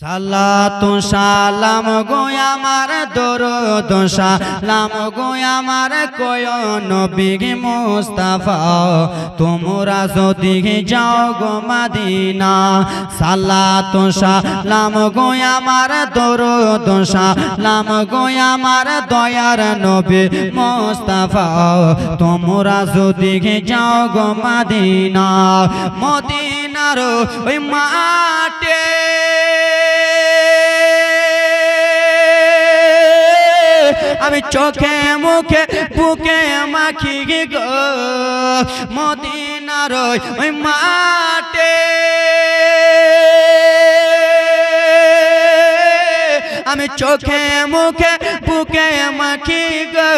সালাতু সালাম গো আমার দরুদ, সালাম গো আমার কয় নবী মুস্তাফা, তোমরা যদি যাও গো মদিনা, সালাতু সালাম গো আমার দরুদ, সালাম গো আমার দয়ার নবী মুস্তাফা, তোমরা যদি যাও গো মদিনা, মদিনার ওই মাঠে চোখে মুখে বুকে মাখি গো। মদিনার ওই মাঠে আমি চোখে, মুখে, বুকে, মাখি গো।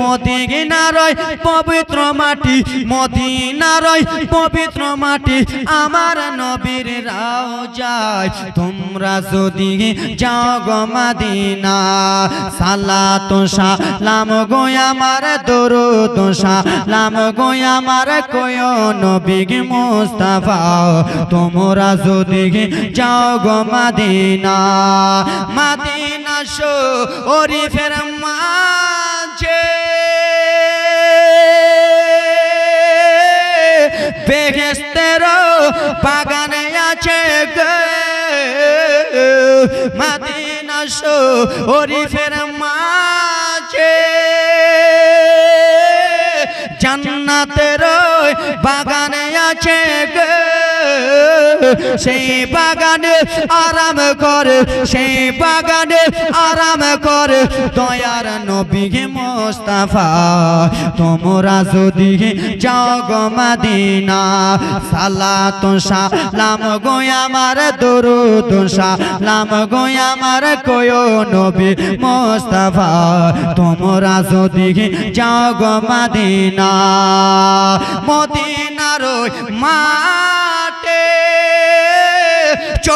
মদিনার ওই পবিত্র মাটি মদিনার ওই পবিত্র মাটি আমার নবীর রাও যায় তোমরা যদি যাও গো মদিনা, সালাত সালাম গো আমার, দরুদ সালাম গো আমার কয় নবী মুস্তাফা। তোমরা যদি যাও গো মদিনা। মদিনা শরীফের মাঝে। বেহেস্তের বাগানে আছে মদিনা শো ওরি সেই বাগানে আরাম করে, সেই বাগানে আরাম করে। দয়ার নবী মোস্তাফা, তোমরা যদি যাও গো মদিনা, সালাত সালাম গো আমার দরুদ সালাম গো আমার কয় নবী মোস্তাফা, তোমরা যদি যাও গো মদিনা। মদিনার মাঠে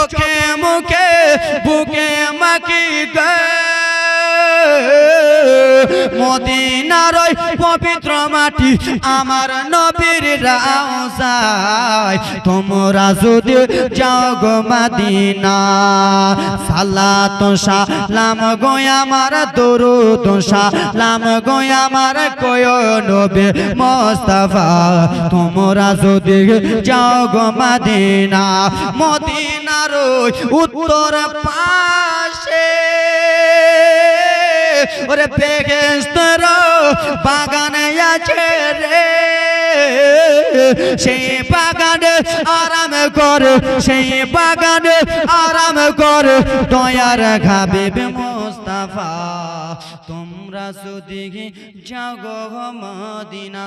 চোখে মুখে বুকে মাকি মদিনার ওই পবিত্র মাটি আমার নবীর রাউসায় তোমরা যদি যাও গো মদিনা, সালাত সালাম গো আমার দরুদ সালাম গো আমার কয় নবী মোস্তাফা। তোমরা যদি যাও গো মদিনা মদিনার ওই উত্তর পাশে ওরে বেগেস্তর বাগানে আছে রে। সেই বাগানে আরাম কর, সেই বাগানে আরাম কর। দয়ার খাবে মোস্তাফা, তোমরা যদি যাও গো মদিনা।